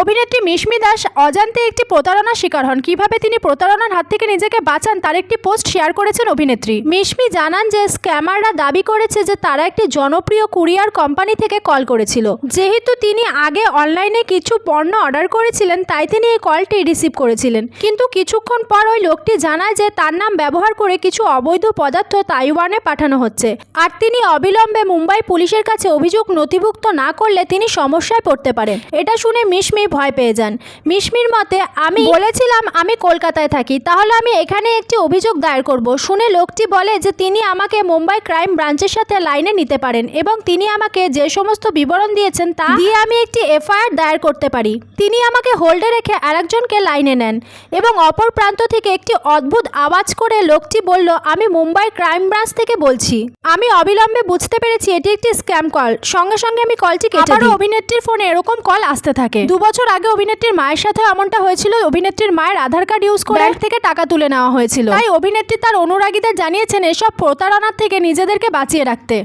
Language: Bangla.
অভিনেত্রী মিশমি দাস অজান্তে একটি প্রতারণার শিকার হন। কীভাবে তিনি প্রতারণার হাত থেকে নিজেকে বাঁচান, তার একটি পোস্ট শেয়ার করেছেন অভিনেত্রী। মিশমি জানান যে, স্ক্যামাররা দাবি করেছে যে, তারা একটি জনপ্রিয় কুরিয়ার কোম্পানি থেকে কল করেছিল। যেহেতু তিনি আগে অনলাইনে কিছু পণ্য অর্ডার করেছিলেন, তাই তিনি এই কলটি রিসিভ করেছিলেন। কিন্তু কিছুক্ষণ পর ওই লোকটি জানায় যে, তার নাম ব্যবহার করে কিছু অবৈধ পদার্থ তাইওয়ানে পাঠানো হচ্ছে। আর তিনি অবিলম্বে মুম্বাই পুলিশের কাছে অভিযোগ নথিভুক্ত না করলে তিনি সমস্যায় পড়তে পারেন। এটা শুনে মিশমি ভয় পেয়ে যান। মিশমির মতে আমি বলেছিলাম আমি কলকাতায় থাকি তাহলে আমি এখানে একটি অভিযোগ দায়ের করব। শুনে লোকটি বলে যে তিনি আমাকে মুম্বাই ক্রাইম ব্রাঞ্চের সাথে লাইনে নিতে পারেন এবং তিনি আমাকে যে সমস্ত বিবরণ দিয়েছেন তা দিয়ে আমি একটি এফআইআর দায়ের করতে পারি। তিনি আমাকে হোল্ডে রেখে আরেকজনকে লাইনে নেন এবং অপর প্রান্ত থেকে একটি অদ্ভুত আওয়াজ করে লোকটি বলল আমি মুম্বাই ক্রাইম ব্রাঞ্চ থেকে বলছি। আমি অবিলম্বে বুঝতে পেরেছি এটি একটি স্ক্যাম কল। সঙ্গে সঙ্গে আমি কলটি কেটে দিই। অভিনেত্রীর ফোনে এরকম কল আসতে থাকে। দু বছর আগে অভিনেত্রীর মায়ের সাথে এমনটা হয়েছিল অভিনেত্রীর মায়ের আধার কার্ড ইউজ করে ব্যাংক থেকে টাকা তুলে নেওয়া হয়েছিল। তাই অভিনেত্রী তার অনুরাগীদের জানিয়েছেন এসব প্রতারণার থেকে নিজেদেরকে বাঁচিয়ে রাখতে।